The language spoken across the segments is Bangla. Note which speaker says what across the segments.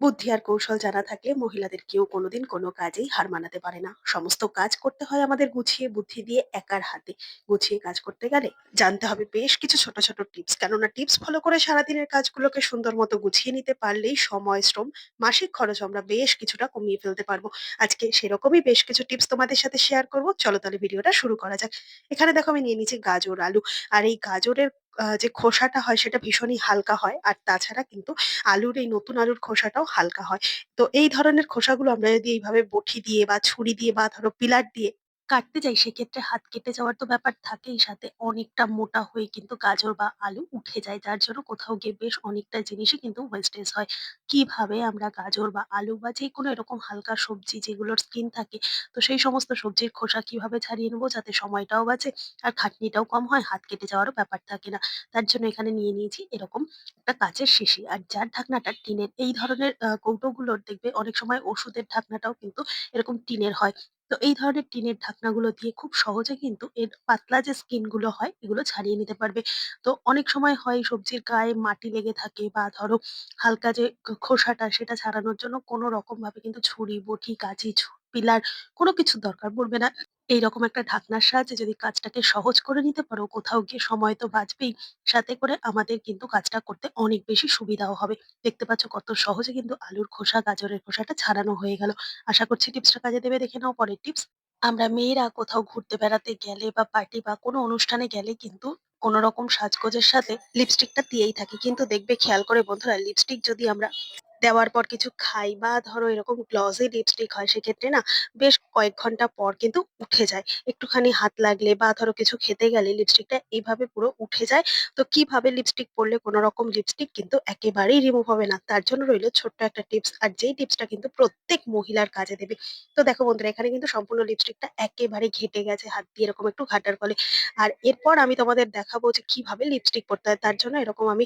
Speaker 1: বুদ্ধি আর কৌশল জানা থাকলে মহিলাদের কেউ কোনোদিন কোনো কাজেই হার মানাতে পারে না। সমস্ত কাজ করতে হয় আমাদের গুছিয়ে বুদ্ধি দিয়ে একার হাতে। গুছিয়ে কাজ করতে গেলে জানতে হবে বেশ কিছু ছোট ছোট টিপস। কেননা টিপস ফলো করে সারাদিনের কাজগুলোকে সুন্দর মতো গুছিয়ে নিতে পারলেই সময়, শ্রম, মাসিক খরচ আমরা বেশ কিছুটা কমিয়ে ফেলতে পারব। আজকে সেরকমই বেশ কিছু টিপস তোমাদের সাথে শেয়ার করব। চলো তাহলে ভিডিওটা শুরু করা যাক। এখানে দেখো আমি নিয়ে নিচ্ছি গাজর, আলু। আর এই গাজরের যে খোসাটা হয় সেটা ভীষণই হালকা হয় আর তাছাড়া কিন্তু আলুর এই নতুন আলুর খোসাটাও হালকা হয়। তো এই ধরনের খোসাগুলো আমরা যদি এইভাবে বটি দিয়ে বা ছুরি দিয়ে বা ধরো পিলার দিয়ে কাটতে যাই সেক্ষেত্রে হাত কেটে যাওয়ার তো ব্যাপার থাকেই সাথে অনেকটা মোটা হয়ে কিন্তু গাজর বা আলু উঠে যায়। যার জন্য কোথাও গিয়ে বেশ অনেকটা জিনিসই কিন্তু ওয়েস্টেজ হয়। কীভাবে আমরা গাজর বা আলু বা যেকোনো এরকম হালকা সবজি যেগুলোর স্কিন থাকে তো সেই সমস্ত সবজির খোসা কীভাবে ছাড়িয়ে নেব যাতে সময়টাও বাঁচে আর খাটনিটাও কম হয়, হাত কেটে যাওয়ারও ব্যাপার থাকে না। তার জন্য এখানে নিয়ে নিয়েছি এরকম একটা কাঁচের শিশি আর যার ঢাকনাটা টিনের। এই ধরনের কৌটোগুলোর দেখবে অনেক সময় ওষুধের ঢাকনাটাও কিন্তু এরকম টিনের হয়। তো এই ধরনের টিনের ঢাকনাগুলো দিয়ে খুব সহজে কিন্তু এর পাতলা যে স্কিনগুলো হয় এগুলো ছাড়িয়ে নিতে পারবে। তো অনেক সময় হয় সবজির গায়ে মাটি লেগে থাকে বা ধরো হালকা যে খোসাটা সেটা ছাড়ানোর জন্য কোনো রকম ভাবে কিন্তু ছুরি, বটি, কাঁচি, পিলার কোনো কিছুর দরকার পড়বে না। এইরকম একটা ঢাকনার সাহায্যে যদি কাজটাকে সহজ করে নিতে পারো, কোথাও গিয়ে সময় তো বাঁচবেই। সাথে করে আমাদের কিন্তু কাজটা করতে অনেক বেশি সুবিধাও হবে। দেখতে পাচ্ছ কত সহজে কিন্তু আলুর খোসা, গাজরের খোসাটা ছাড়ানো হয়ে গেল। আশা করছি টিপসটা কাজে দেবে। দেখে নাও পরের টিপস। আমরা মেয়েরা কোথাও ঘুরতে বেড়াতে গেলে বা পার্টি বা কোনো অনুষ্ঠানে গেলে কিন্তু কোনো রকম সাজগোজের সাথে লিপস্টিকটা দিয়েই থাকি। কিন্তু দেখবে খেয়াল করে বন্ধুরা লিপস্টিক যদি আমরা দেওয়ার পর কিছু খাই বা ধরো এরকম গ্লসি লিপস্টিক হয়, সেক্ষেত্রে না বেশ কয়েক ঘণ্টা পর কিন্তু উঠে যায়। একটুখানি হাত লাগলে বা ধরো কিছু খেতে গেলে লিপস্টিকটা এইভাবে পুরো উঠে যায়। তো কীভাবে লিপস্টিক পরলে কোনো রকম লিপস্টিক কিন্তু একেবারেই রিমুভ হবে না। তার জন্য রইল ছোট্ট একটা টিপস। আর যেই টিপসটা কিন্তু প্রত্যেক মহিলার কাজে দেবে। তো দেখো বন্ধুরা, এখানে কিন্তু সম্পূর্ণ লিপস্টিকটা একেবারে ঘেটে গেছে, হাত দিয়ে এরকম একটু ঘাটার ফলে। আর এরপর আমি তোমাদের দেখাবো যে কীভাবে লিপস্টিক পরতে হয়। তার জন্য এরকম আমি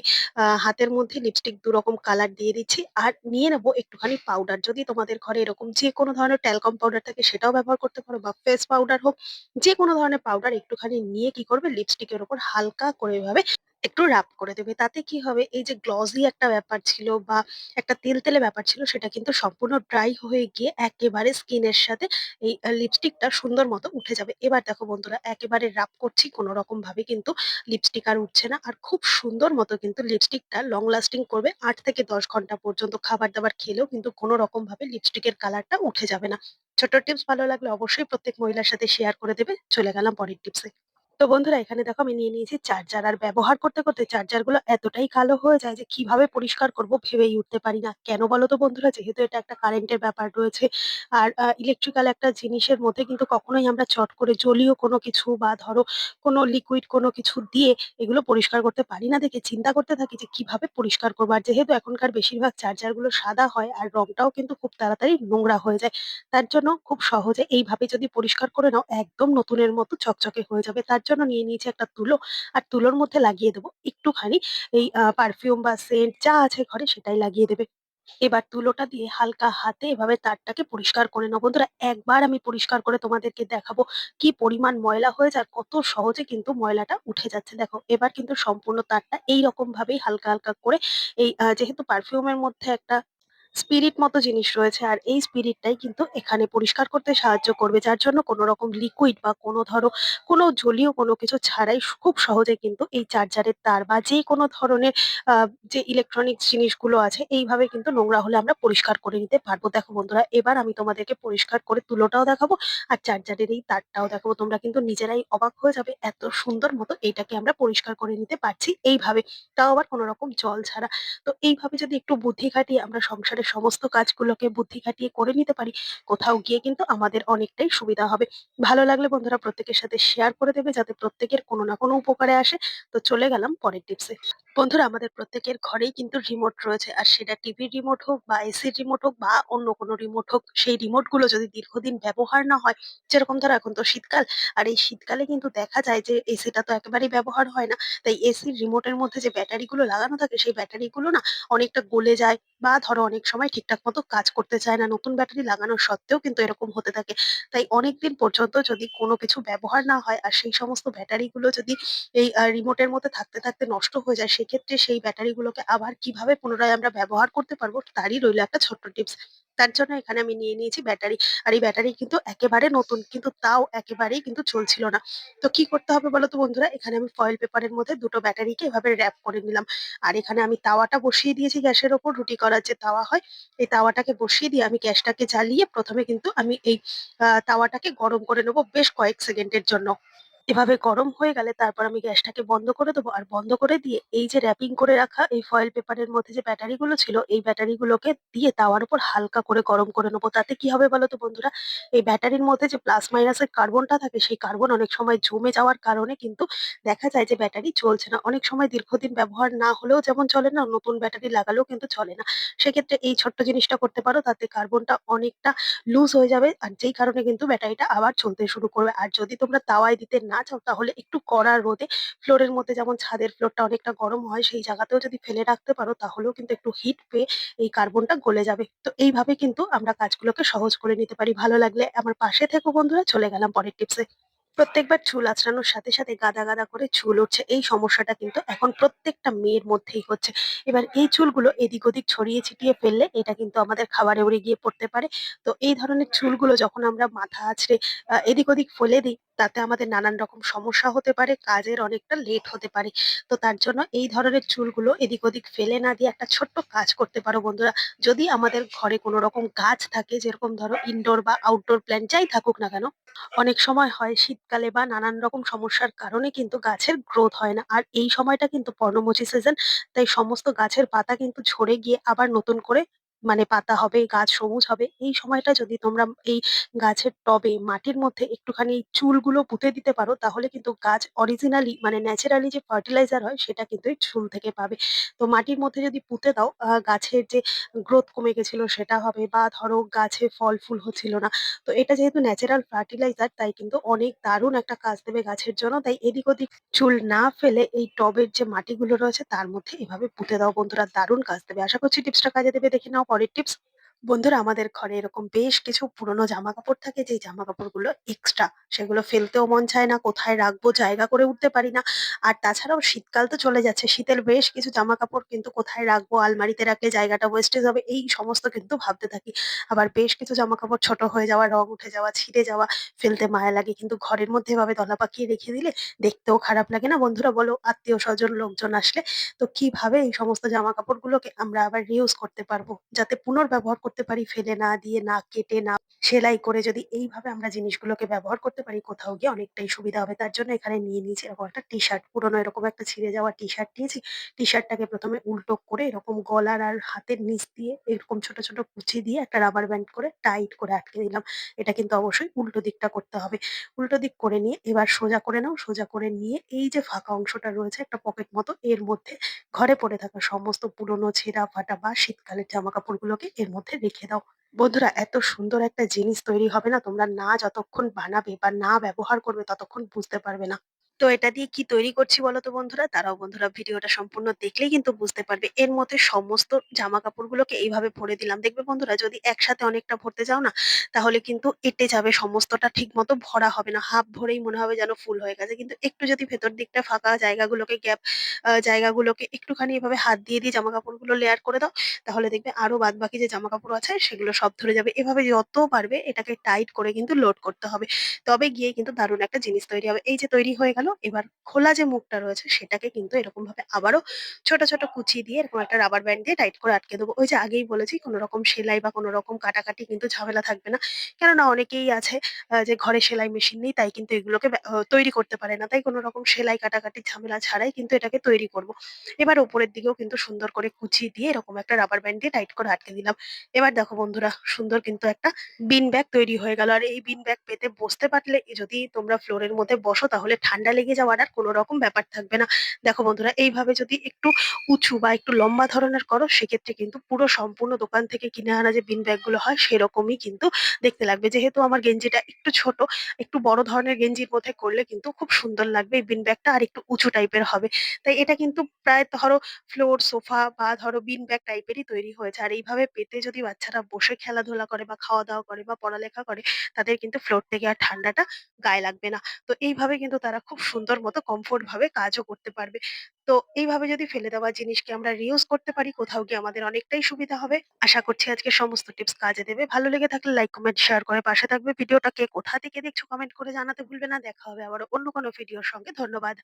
Speaker 1: হাতের মধ্যে লিপস্টিক ২ রকম কালার দিয়ে দিচ্ছি। আর নিয়ে নেব একটুখানি পাউডার। যদি তোমাদের ঘরে এরকম যে কোনো ধরনের ট্যালকম পাউডার থাকে সেটাও ব্যবহার করতে পারো বা ফেস পাউডার হোক, যে কোনো ধরনের পাউডার একটুখানি নিয়ে কি করবে লিপস্টিকের ওপর হালকা করে এভাবে একটু রাব করে দেবে। তাতে কি হবে এই যে গ্লসি একটা ব্যাপার ছিল বা একটা তেল তেলতেলে ব্যাপার ছিল, সেটা কিন্তু সম্পূর্ণ ড্রাই হয়ে গিয়ে একেবারে স্কিনের সাথে এই লিপস্টিকটা সুন্দর মতো উঠে যাবে। এবার দেখো বন্ধুরা, একেবারে রাব করছি কোনো রকম ভাবে কিন্তু লিপস্টিক আর উঠছে না। আর খুব সুন্দর মতো কিন্তু লিপস্টিকটা লং লাস্টিং করবে আট থেকে ১০ ঘণ্টা পর্যন্ত খাবার-দাবার খেলেও কিন্তু কোনো রকম ভাবে লিপস্টিকের কালারটা উঠে যাবে না। ছোট টিপস ভালো লাগলে অবশ্যই প্রত্যেক মহিলার সাথে শেয়ার করে দেবে। চলে গেলাম পরের টিপসে। তো বন্ধুরা এখানে দেখো আমি নিয়ে নিয়েছি চার্জার আর ব্যবহার করতে, করতে চার্জারগুলো এতটাই কালো হয়ে যায় যে কীভাবে পরিষ্কার করব ভেবেই উঠতে পারি না। কেন বলো তো বন্ধুরা? যেহেতু এটা একটা কারেন্টের ব্যাপার রয়েছে। আর ইলেকট্রিক্যাল একটা জিনিসের মধ্যে কিন্তু কখনোই আমরা চট করে জলীয় কোনো কিছু বা ধরো কোনো লিকুইড কোনো কিছু দিয়ে এগুলো পরিষ্কার করতে পারি না দেখে চিন্তা করতে থাকি যে কীভাবে পরিষ্কার করব। আর যেহেতু এখনকার বেশিরভাগ চার্জারগুলো সাদা হয় আর রংটাও কিন্তু খুব তাড়াতাড়ি নোংরা হয়ে যায়। তার জন্য খুব সহজে এইভাবে যদি পরিষ্কার করে নাও একদম নতুনের মতো চকচকে হয়ে যাবে। তার জন্য নিয়ে নিয়েছি একটা তুলো আর তুলোর মধ্যে লাগিয়ে দেবো একটুখানি এই পারফিউম বা সেন্ট যা আছে ঘরে সেটাই লাগিয়ে দেবে। এবার তুলোটা দিয়ে হালকা হাতে এভাবে তারটাকে পরিষ্কার করে নাও। বন্ধুরা একবার আমি পরিষ্কার করে তোমাদেরকে দেখাবো কি পরিমাণ ময়লা হয়েছে আর কত সহজে কিন্তু ময়লাটা উঠে যাচ্ছে। দেখো এবার কিন্তু সম্পূর্ণ তারটা এইরকম ভাবেই হালকা, হালকা করে এই যেহেতু পারফিউমের মধ্যে একটা স্পিরিট মতো জিনিস রয়েছে আর এই স্পিরিটটাই কিন্তু এখানে পরিষ্কার করতে সাহায্য করবে। যার জন্য কোনো রকম লিকুইড বা কোনো ধরো, কোনো জলীয় কোনো কিছু ছাড়াই খুব সহজে কিন্তু এই চার্জারের তার বা যে কোনো ধরনের যে ইলেকট্রনিক্স জিনিসগুলো আছে এইভাবে কিন্তু নোংরা হলে আমরা পরিষ্কার করে নিতে পারব। দেখো বন্ধুরা, এবার আমি তোমাদেরকে পরিষ্কার করে তুলোটাও দেখাবো আর চার্জারের এই তারটাও দেখাবো। তোমরা কিন্তু নিজেরাই অবাক হয়ে যাবে এত সুন্দর মতো এইটাকে আমরা পরিষ্কার করে নিতে পারছি এইভাবে। তাও আবার কোনো রকম জল ছাড়া। তো এইভাবে যদি একটু বুদ্ধি খাটিয়ে আমরা সংসারের সমস্ত কাজগুলোকে বুদ্ধি খাটিয়ে করে নিতে পারি, কোথাও গিয়ে কিন্তু আমাদের অনেকটাই সুবিধা হবে। ভালো লাগলে বন্ধুরা প্রত্যেকের সাথে শেয়ার করে দেবে যাতে প্রত্যেকের কোনো না কোনো উপকারে আসে। তো চলে গেলাম পরের টিপসে। বন্ধুরা আমাদের প্রত্যেকের ঘরেই কিন্তু রিমোট রয়েছে। আর সেটা টিভির রিমোট হোক বা এসির রিমোট হোক বা অন্য কোনো রিমোট হোক, সেই রিমোটগুলো যদি দীর্ঘদিন ব্যবহার না হয়, যেরকম ধরো এখন তো শীতকাল, আর এই শীতকালে কিন্তু দেখা যায় যে এসিটা তো একেবারেই ব্যবহার হয় না। তাই এসির রিমোটের মধ্যে যে ব্যাটারি গুলো লাগানো থাকে সেই ব্যাটারি গুলো না অনেকটা গলে যায় বা ধরো অনেক সময় ঠিকঠাক মতো কাজ করতে চায় না। নতুন ব্যাটারি লাগানো সত্ত্বেও কিন্তু এরকম হতে থাকে। তাই অনেকদিন পর্যন্ত যদি কোনো কিছু ব্যবহার না হয় আর সেই সমস্ত ব্যাটারি গুলো যদি এই রিমোটের মধ্যে থাকতে, থাকতে নষ্ট হয়ে যায় সেক্ষেত্রে সেই ব্যাটারিগুলোকে আবার কীভাবে পুনরায় আমরা ব্যবহার করতে পারব তারই রইল একটা ছোট্ট টিপস। তার জন্য এখানে আমি নিয়ে নিয়েছি ব্যাটারি। আর এই ব্যাটারি কিন্তু একেবারে নতুন কিন্তু তাও একেবারেই কিন্তু চলছিল না। তো কি করতে হবে বলো তো বন্ধুরা? এখানে আমি ফয়েল পেপারের মধ্যে দুটো ব্যাটারিকে এভাবে র‍্যাপ করে নিলাম। আর এখানে আমি তাওয়াটা বসিয়ে দিয়েছি গ্যাসের ওপর রুটি করার যে তাওয়া হয়, এই তাওয়াটাকে বসিয়ে দিয়ে আমি গ্যাসটাকে জ্বালিয়ে প্রথমে কিন্তু আমি এই তাওয়াটাকে গরম করে নেব বেশ কয়েক সেকেন্ডের জন্য। এভাবে গরম হয়ে গেলে তারপর আমি গ্যাসটাকে বন্ধ করে দেবো। আর বন্ধ করে দিয়ে এই যে র‍্যাপিং করে রাখা এই ফয়েল পেপারের মধ্যে যে ব্যাটারিগুলো ছিল, এই ব্যাটারিগুলোকে দিয়ে তাওয়ার উপর হালকা করে গরম করে নেব। তাতে কি হবে বলো তো বন্ধুরা? এই ব্যাটারির মধ্যে যে প্লাস মাইনাসের কার্বনটা থাকে সেই কার্বন অনেক সময় জমে যাওয়ার কারণে কিন্তু দেখা যায় যে ব্যাটারি চলছে না। অনেক সময় দীর্ঘদিন ব্যবহার না হলেও যেমন চলে না, নতুন ব্যাটারি লাগালেও কিন্তু চলে না। সেক্ষেত্রে এই ছোট্ট জিনিসটা করতে পারো তাতে কার্বনটা অনেকটা লুজ হয়ে যাবে। আর যেই কারণে কিন্তু ব্যাটারিটা আবার চলতে শুরু করবে। আর যদি তোমরা তাওয়ায় দিতে না চাও তাহলে একটু কড়া রোদে ফ্লোরের মধ্যে যেমন ছাদের ফ্লোরটা অনেকটা গরম হয়, সেই জায়গাতেও যদি ফেলে রাখতে পারো, তাহলেও কিন্তু একটু হিট পেয়ে এই কার্বনটা গলে যাবে। তো এইভাবে কিন্তু আমরা কাজগুলোকে সহজ করে নিতে পারি। ভালো লাগলে আমার পাশে থেকো বন্ধুরা। চলে গেলাম পরের টিপসে। প্রত্যেকবার চুল আঁচড়ানোর সাথে, সাথে গাদা, গাদা করে চুল উঠছে। এই সমস্যাটা কিন্তু এখন প্রত্যেকটা মেয়ের মধ্যেই হচ্ছে। এবার এই চুলগুলো এদিক ওদিক ছড়িয়ে ছিটিয়ে ফেললে এটা কিন্তু আমাদের খাবারে উড়ে গিয়ে পড়তে পারে। তো এই ধরনের চুলগুলো যখন আমরা মাথা আঁচড়ে এদিক ওদিক ফেলে দিই তাতে আমাদের নানান রকম সমস্যা হতে পারে, কাজের অনেকটা লেট হতে পারে। তো তার জন্য এই ধরনের চুলগুলো এদিক ওদিক ফেলে না দিয়ে একটা ছোট্ট কাজ করতে পারো বন্ধুরা। যদি আমাদের ঘরে কোনো রকম গাছ থাকে যেরকম ধরো ইনডোর বা আউটডোর প্ল্যান্ট যাই থাকুক না কেন, অনেক সময় হয় শীতকালে বা নানান রকম সমস্যার কারণে কিন্তু গাছের গ্রোথ হয় না। আর এই সময়টা কিন্তু পর্ণমোচী সিজন। তাই সমস্ত গাছের পাতা কিন্তু ঝরে গিয়ে আবার নতুন করে মানে পাতা হবে, গাছ সবুজ হবে। এই সময়টা যদি তোমরা এই গাছের টবে মাটির মধ্যে একটুখানি চুলগুলো পুঁতে দিতে পারো তাহলে কিন্তু গাছ অরিজিনালি মানে ন্যাচারালি যে ফার্টিলাইজার হয় সেটা কিন্তু এই চুল থেকে পাবে। তো মাটির মধ্যে যদি পুঁতে দাও গাছের যে গ্রোথ কমে গেছিল সেটা হবে বা ধরো গাছে ফল ফুল হচ্ছিল না। তো এটা যেহেতু ন্যাচারাল ফার্টিলাইজার তাই কিন্তু অনেক দারুণ একটা কাজ দেবে গাছের জন্য। তাই এদিক ওদিক চুল না ফেলে এই টবের যে মাটিগুলো রয়েছে তার মধ্যে এভাবে পুঁতে দাও বন্ধুরা দারুণ কাজ দেবে। আশা করছি টিপসটা কাজে দেবে। দেখে নাও পরের টিপস। বন্ধুরা আমাদের ঘরে এরকম বেশ কিছু পুরনো জামাকাপড় থাকে যেই জামাকাপড়গুলো এক্সট্রা সেগুলো ফেলতেও মন চায় না, কোথায় রাখব জায়গা করে উঠতে পারি না। আর তাছাড়াও শীতকাল তো চলে যাচ্ছে। শীতের বেশ কিছু জামাকাপড় কিন্তু কোথায় রাখব, আলমারিতে রাখলে জায়গাটা ওয়েস্টেজ হবে এই সমস্ত কিন্তু ভাবতে থাকি। আবার বেশ কিছু জামাকাপড় ছোট হয়ে যাওয়া, রং উঠে যাওয়া, ছিঁড়ে যাওয়া, ফেলতে মায়া লাগে। কিন্তু ঘরের মধ্যে এভাবে দলা পাকিয়ে রেখে দিলে দেখতেও খারাপ লাগে না বন্ধুরা বলো? আত্মীয় স্বজন লোকজন আসলে। তো কীভাবে এই সমস্ত জামাকাপড়গুলোকে আমরা আবার রিউজ করতে পারব? যাতে পুনর্ব্যবহার করতে পারি ফেলে না দিয়ে, না কেটে, না সেলাই করে যদি এইভাবে আমরা জিনিসগুলোকে ব্যবহার করতে পারি কোথাও গিয়ে অনেকটাই সুবিধা হবে। তার জন্য এখানে নিয়ে নিয়েছি এরকম একটা টি-শার্ট। পুরনো এরকম একটা ছিঁড়ে যাওয়া টি-শার্ট নিয়েছি। টি-শার্টটাকে প্রথমে উল্টো করে এরকম গলার আর হাতের নিচ দিয়ে এরকম ছোট, ছোট কুচি দিয়ে একটা রাবার ব্যান্ড করে টাইট করে আটকে দিলাম। এটা কিন্তু অবশ্যই উল্টো দিকটা করতে হবে। উল্টো দিক করে নিয়ে এবার সোজা করে নাও। সোজা করে নিয়ে এই যে ফাঁকা অংশটা রয়েছে একটা পকেট মতো এর মধ্যে ঘরে পড়ে থাকা সমস্ত পুরনো ছেঁড়া ফাটা বা শীতকালের জামাকাপড়গুলোকে এর মধ্যে রেখে দাও। বন্ধুরা, এত সুন্দর একটা জিনিস তৈরি হবে না তোমরা না যতক্ষণ বানাবে বা না ব্যবহার করবে ততক্ষণ বুঝতে পারবে না। তো এটা দিয়ে কি তৈরি করছি বলো তো বন্ধুরা? তারাও বন্ধুরা ভিডিওটা সম্পূর্ণ দেখলেই কিন্তু বুঝতে পারবে। এর মধ্যে সমস্ত জামাকাপড়গুলোকে এইভাবে ভরে দিলাম। দেখবে বন্ধুরা যদি একসাথে অনেকটা ভরতে যাও না তাহলে কিন্তু এঁটে যাবে সমস্তটা ঠিক মতো ভরা হবে না। হাফ ভরেই মনে হবে যেন ফুল হয়ে গেছে। কিন্তু একটু যদি ভেতর দিকটা ফাঁকা জায়গাগুলোকে গ্যাপ জায়গাগুলোকে একটুখানি এভাবে হাত দিয়ে, দিয়ে জামা কাপড়গুলো লেয়ার করে দাও তাহলে দেখবে আরও বাদবাকি যে জামা কাপড় আছে সেগুলো সব ধরে যাবে। এভাবে যত পারবে এটাকে টাইট করে কিন্তু লোড করতে হবে। তবে গিয়ে কিন্তু দারুণ একটা জিনিস তৈরি হবে। এই যে তৈরি হয়ে গেল এবার খোলা যে মুখটা রয়েছে সেটাকে কিন্তু এরকম ভাবে আবারও ছোট, ছোট কুচি দিয়ে এরকম একটা রাবার ব্যান্ড দিয়ে টাইট করে আটকে দেবো। ওই যে আগেই বলেছি কোনো রকম সেলাই বা কোনো রকম কাটাকাটি কিন্তু ঝামেলা থাকবে না। কেননা অনেকেই আছে যে ঘরে সেলাই মেশিন নেই তাই কিন্তু এগুলোকে তৈরি করতে পারে না। তাই কোনো রকম সেলাই কাটাকাটি ঝামেলা ছাড়াই কিন্তু এটাকে তৈরি করব। এবার উপরের দিকেও কিন্তু সুন্দর করে কুচি দিয়ে এরকম একটা রাবার ব্যান্ড দিয়ে টাইট করে আটকে দিলাম। এবার দেখো বন্ধুরা সুন্দর কিন্তু একটা বিন ব্যাগ তৈরি হয়ে গেল। আর এই বিন ব্যাগ পেতে বসতে পারলে যদি তোমরা ফ্লোরের মধ্যে বসো তাহলে ঠান্ডা লেগে যাওয়ার আর কোনো রকম ব্যাপার থাকবে না। দেখো বন্ধুরা এইভাবে যদি একটু উঁচু বা একটু লম্বা ধরনের করো সেক্ষেত্রে কিন্তু পুরো সম্পূর্ণ দোকান থেকে কিনে আনা যে বিন ব্যাগগুলো হয় সেরকমই কিন্তু দেখতে লাগবে। যেহেতু আমার গেঞ্জিটা একটু ছোট, একটু বড় ধরনের গেঞ্জির মধ্যে করলে কিন্তু খুব সুন্দর লাগবে এই বিন ব্যাগটা আর একটু উঁচু টাইপের হবে। তাই এটা কিন্তু প্রায় ধরো ফ্লোর, সোফা বা ধরো বিন ব্যাগ টাইপেরই তৈরি হয়েছে। আর এইভাবে পেতে যদি বাচ্চারা বসে খেলাধুলা করে বা খাওয়া-দাওয়া করে বা পড়ালেখা করে তাদের কিন্তু ফ্লোর থেকে আর ঠান্ডাটা গায়ে লাগবে না। তো এইভাবে কিন্তু তারা খুব সুন্দর মতো কমফোর্ট ভাবে কাজও করতে পারবে। তো এইভাবে যদি ফেলে দেওয়া জিনিসকে আমরা রিউজ করতে পারি কোথাও গিয়ে আমাদের অনেকটাই সুবিধা হবে। আশা করছি আজকে সমস্ত টিপস কাজে দেবে। ভালো লেগে থাকলে লাইক, কমেন্ট, শেয়ার করে পাশে থাকবে। ভিডিওটাকে কোথা থেকে দেখছ কমেন্ট করে জানাতে ভুলবে না। দেখা হবে আবারও অন্য কোনো ভিডিওর সঙ্গে। ধন্যবাদ।